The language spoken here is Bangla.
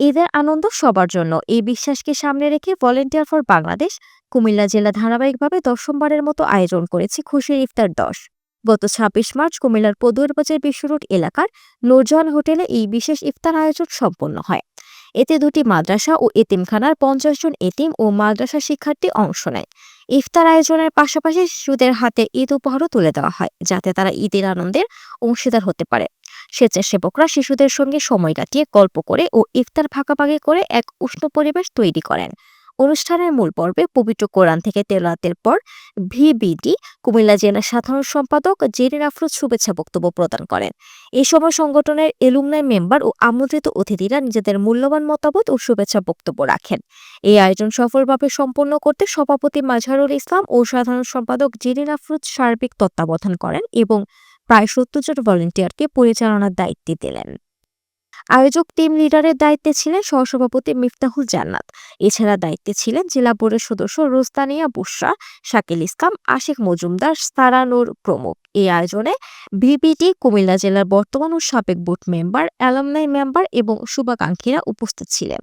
ঈদের আনন্দ সবার জন্য। এই বিশ্বাসকে সামনে রেখে ভলেন্টিয়ার ফর বাংলাদেশ কুমিল্লা জেলা ধারাবাহিকভাবে দশমবারের মতো আয়োজন করেছে খুশির ইফতার দশ। গত ছাব্বিশ মার্চ কুমিল্লার পদুয়ার বাজার বিশ্ব রোড এলাকার নূরজাহান হোটেলে এই বিশেষ ইফতার আয়োজন সম্পন্ন হয়। এতে দুটি মাদ্রাসা ও এতিমখানার পঞ্চাশ জন এতিম ও মাদ্রাসা শিক্ষার্থী অংশ নেয়। ইফতার আয়োজনের পাশাপাশি শিশুদের হাতে ঈদ উপহারও তুলে দেওয়া হয়, যাতে তারা ঈদের আনন্দের অংশীদার হতে পারে। স্বেচ্ছাসেবকরা শিশুদের সঙ্গে সময় কাটিয়ে গল্প করে ও ইফতার ভাগাভাগি করে এক উষ্ণ পরিবেশ তৈরি করেন। অনুষ্ঠানের মূল পর্বে পবিত্র কোরআন থেকে তেলাতের পর ভিবিডি, কুমিল্লা জেলা সাধারণ সম্পাদক জেরিন আফরোজ শুভেচ্ছা বক্তব্য প্রদান করেন। এ সময় সংগঠনের এলুমনাই মেম্বার ও আমন্ত্রিত অতিথিরা নিজেদের মূল্যবান মতামত ও শুভেচ্ছা বক্তব্য রাখেন। এই আয়োজন সফলভাবে সম্পন্ন করতে সভাপতি মাজহারুল ইসলাম ও সাধারণ সম্পাদক জেরিন আফরোজ সার্বিক তত্ত্বাবধান করেন এবং প্রায় সত্তর জন ভলেন্টিয়ারকে পরিচালনার দায়িত্বে দিলেন। আয়োজক টিম লিডারের দায়িত্বে ছিলেন সহসভাপতি মিফতাহুল জান্নাত। এছাড়া দায়িত্বে ছিলেন জেলা বোর্ডের সদস্য রোস্তানিয়া বুশরা, শাকিল ইসলাম, আশিক মজুমদার সারানুর প্রমুখ। এই আয়োজনে ভিপিটি, কুমিল্লা জেলার বর্তমান ও সাবেক বোর্ড মেম্বার অ্যালামনাই মেম্বার এবং শুভাকাঙ্ক্ষীরা উপস্থিত ছিলেন।